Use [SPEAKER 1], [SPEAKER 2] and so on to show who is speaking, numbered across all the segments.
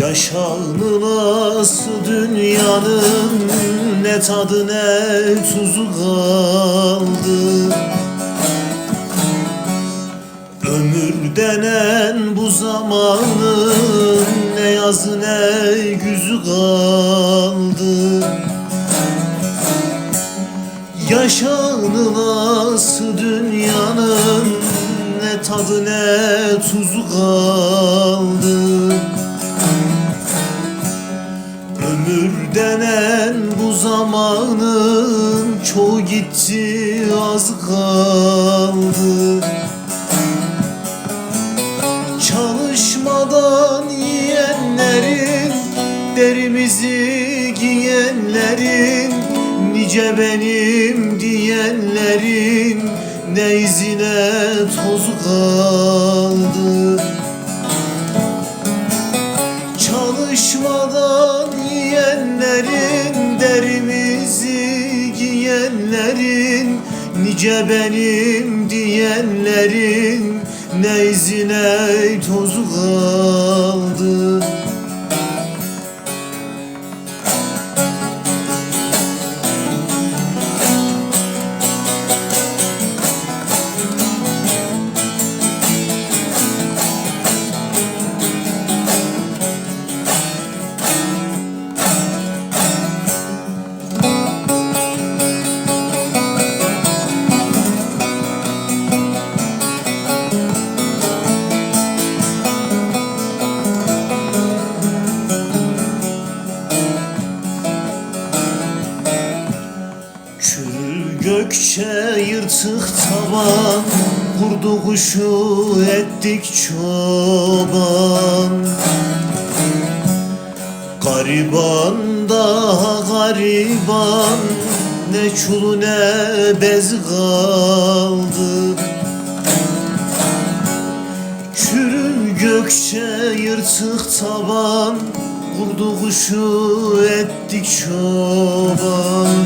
[SPEAKER 1] Yaşanılası dünyanın ne tadı ne tuzu kaldı. Ömür denen bu zamanın ne yazı ne güzü kaldı. Yaşanılası dünyanın ne tadı ne tuzu kaldı zamanın çoğu gitti az kaldı. Çalışmadan yiyenlerin Derimizi giyenlerin Nice benim diyenlerin Ne izine tozu kaldı. Çalışmadan yiyenlerin Nice benim diyenlerin Ne izine tozu kaldı gökçe yırtık tavan Kurdu kuşu ettik çoban. Gariban daha gariban Ne çulu ne bez kaldı. Çürü gökçe yırtık taban Kurdu kuşu ettik çoban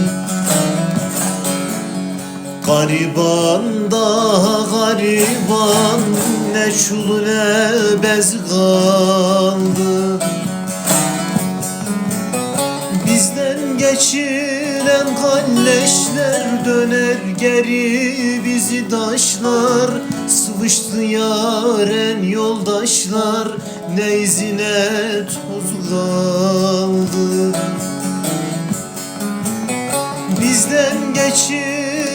[SPEAKER 1] Gariban daha gariban Ne çulu ne bez kaldı Bizden geçiren kalleşler Döner geri bizi taşlar. Sıvıştı yaren yoldaşlar Ne izine toz kaldı. Bizden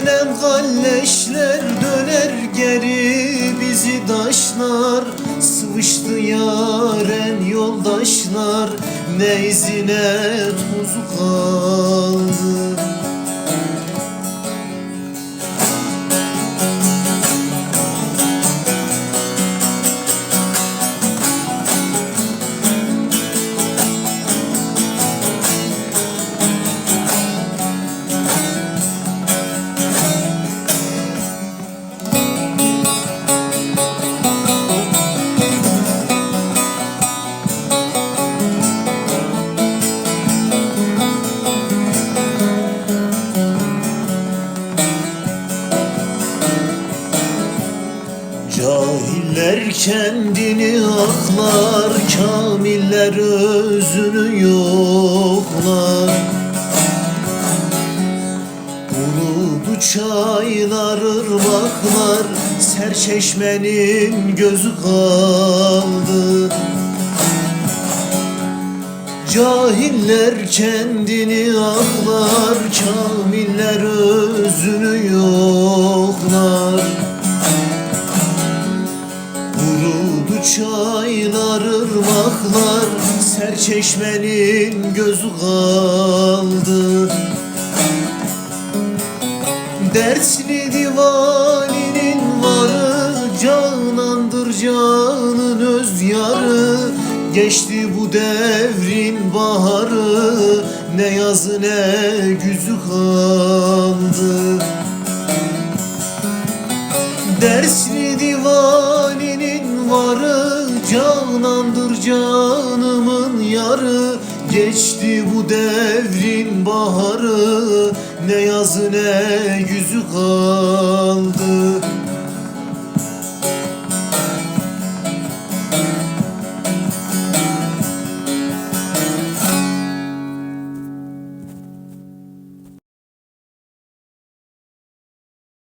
[SPEAKER 1] geçilen kalleşler döner geri bizi taşlar. Sıvıştı yaren yoldaşlar ne izine tozu kaldı kendini aklar, kamiller özünü yoklar. Kurudu çaylar, ırmaklar, serçeşmenin gözü kaldı. Cahiller kendini aklar, kamiller özünü yoklar. Çaylar, ırmaklar Serçeşmenin gözü kaldı. Dertli divaninin varı Canandır canın öz yarı. Geçti bu devrin baharı Ne yazı ne güzü kaldı. Dersli canımın yarı Geçti bu devrin baharı. Ne yazı ne yüzü kaldı.